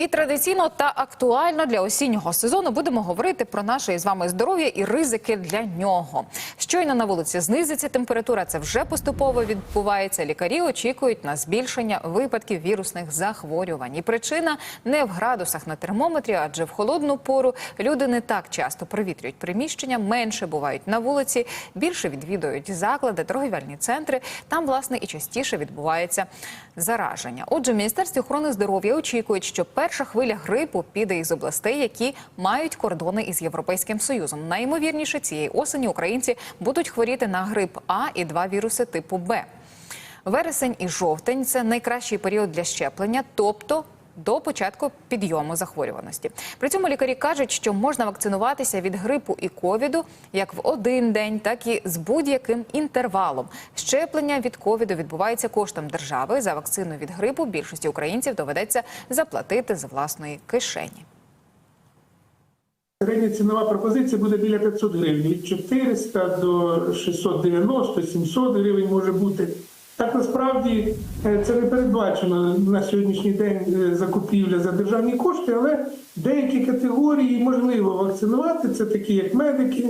І традиційно та актуально для осіннього сезону будемо говорити про наше із вами здоров'я і ризики для нього. Щойно на вулиці знизиться температура, це вже поступово відбувається. Лікарі очікують на збільшення випадків вірусних захворювань. І причина не в градусах на термометрі, адже в холодну пору люди не так часто провітрюють приміщення, менше бувають на вулиці, більше відвідують заклади, торгівельні центри. Там, власне, і частіше відбувається зараження. Отже, Міністерстві охорони здоров'я очікують, що перша хвиля грипу піде із областей, які мають кордони із Європейським Союзом. Найімовірніше цієї осені українці будуть хворіти на грип А і два віруси типу Б. Вересень і жовтень це найкращий період для щеплення, тобто до початку підйому захворюваності. При цьому лікарі кажуть, що можна вакцинуватися від грипу і ковіду як в один день, так і з будь-яким інтервалом. Щеплення від ковіду відбувається коштом держави. За вакцину від грипу більшості українців доведеться заплатити з власної кишені. Середня цінова пропозиція буде біля 500 гривень. Від 400 до 690, 700 гривень може бути. Так насправді е, це не передбачено на сьогоднішній день е, закупівля за державні кошти, але деякі категорії можливо вакцинувати. Це такі, як медики,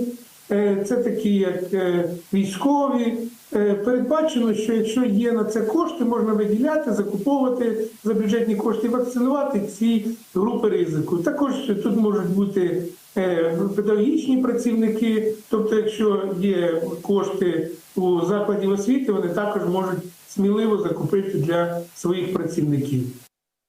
це такі, як е, військові. Е, Передбачено, що якщо є на це кошти, можна виділяти, закуповувати за бюджетні кошти, вакцинувати ці групи ризику. Також тут можуть бути е, педагогічні працівники, тобто, якщо є кошти у закладі освіти, вони також можуть сміливо закупити для своїх працівників.